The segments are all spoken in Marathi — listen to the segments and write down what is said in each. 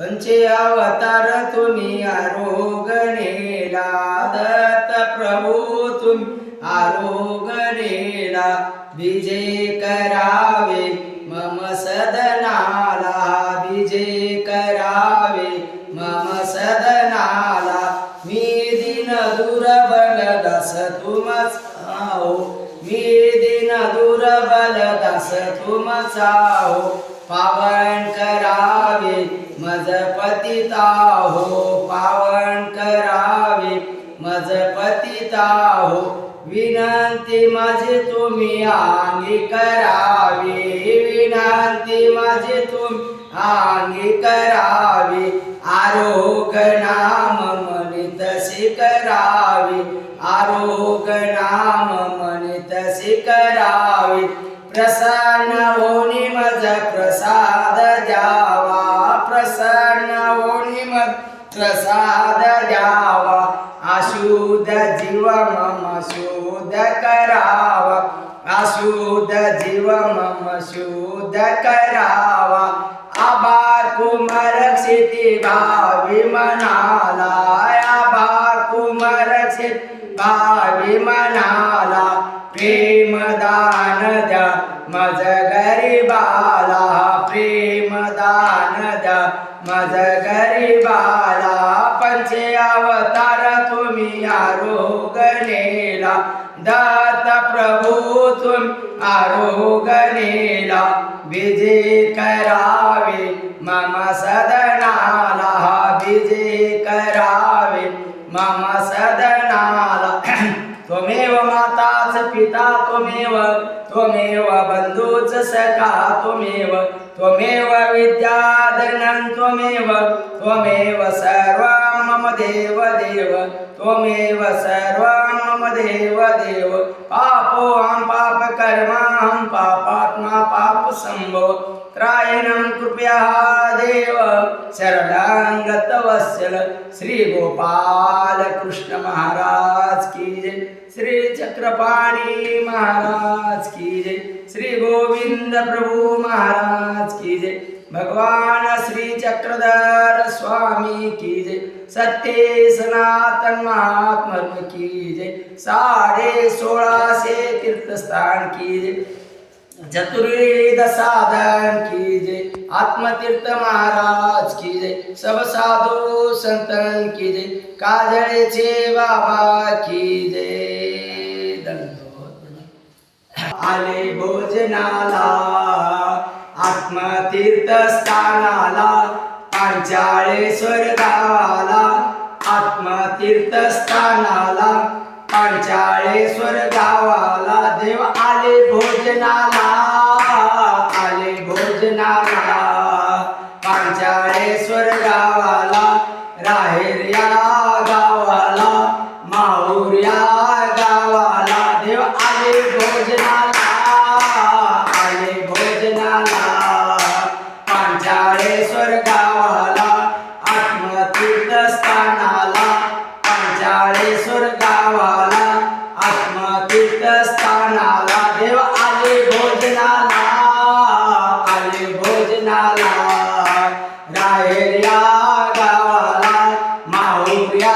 पंचे अवतार तुम्ही आरोगणेला दत्त प्रभू तुम्ही आरोगणेला विजय करावे मम सदनाला विजय करावे मम सदनाला मी दिन दुर्बल दास तुमचाओ आहो मी दिन दुर्बल दास तुमचाओ पावन करावे मज पतिता हो पावन करावे मज पतिता हो विनंती माझी तुम्ही आंगी करावी विनंती माझी तुम्ही आंगी करावी आरोग नाम मनी तशी करावी आरोग नाम मनी तशी करावी प्रसन्न होणी मज प्रसाद द्यावा. प्रसन्न होणी मज प्रसाद द्यावा. अशुद्ध जीव मम शुद्ध करावा. अशुद्ध जीव मम शुद्ध करावा. आभार कुमार क्षिती भावी मनाला आभार कुमार क्षिती भावी मनाला प्रेम दान द्या मज गरीबाला प्रेम दान द्या मज गरीबाला पंचे अवतार तुम्ही आरोगणेला दात प्रभू तुम्ही आरोगणेला विजय करावे मम सदनाला विजय करावे मम सदनाला त्वमेव माताच पिता त्वमेव त्वमेव बंधूच सखा त्वमेव त्वमेव विद्याधरणं त्वमेव त्वमेव सर्वं मम देव देव त्वमेव सर्वं मम देव देव। पापोऽहं पापकर्माहं पापात्मा पापसम्भव। त्रायणं कृपया गतवत्सल श्री गोपाल कृष्ण महाराज की जय। श्री चक्रपाणी महाराज की जय। श्री गोविंद प्रभु महाराज की जय। भगवान श्री चक्रधर स्वामी की जय। सत्य सनातन महात्मा की जय। साडे सोळाशे तीर्थस्थान की जय। चतुर्वेद साधन की जय आत्मतीर्थ महाराज की जय सब साधू संतन की जय काजळेचे बाबा की जय आले भोजनाला आत्मतीर्थ स्थानाला पांचाळेश्वर गावाला आत्मतीर्थ स्थानाला पंचाळेश्वर गावाला देव आले भोजनाला. आले भोजनाला. पंचाळेश्वर गावाला या गावाला माहूर या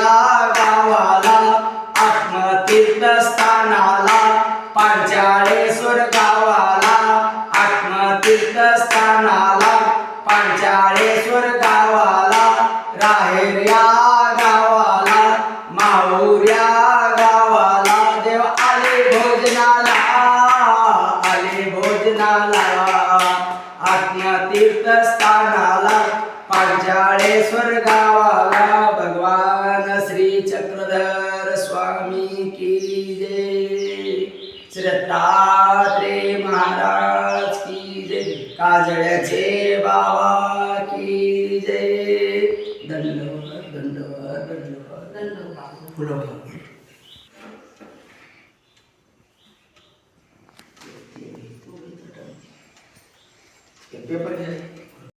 गावाला आत्मतीर्थ स्थानाला पांचाळेश्वर गावाला आत्मतीर्थ स्थानाला पांचाळेश्वर गावाला राहेर या गावाला माहूर या काजळ्याचे बाबा की जय दंडवत दंडवत दंडवत दंडवत फुलं पेपर घ्या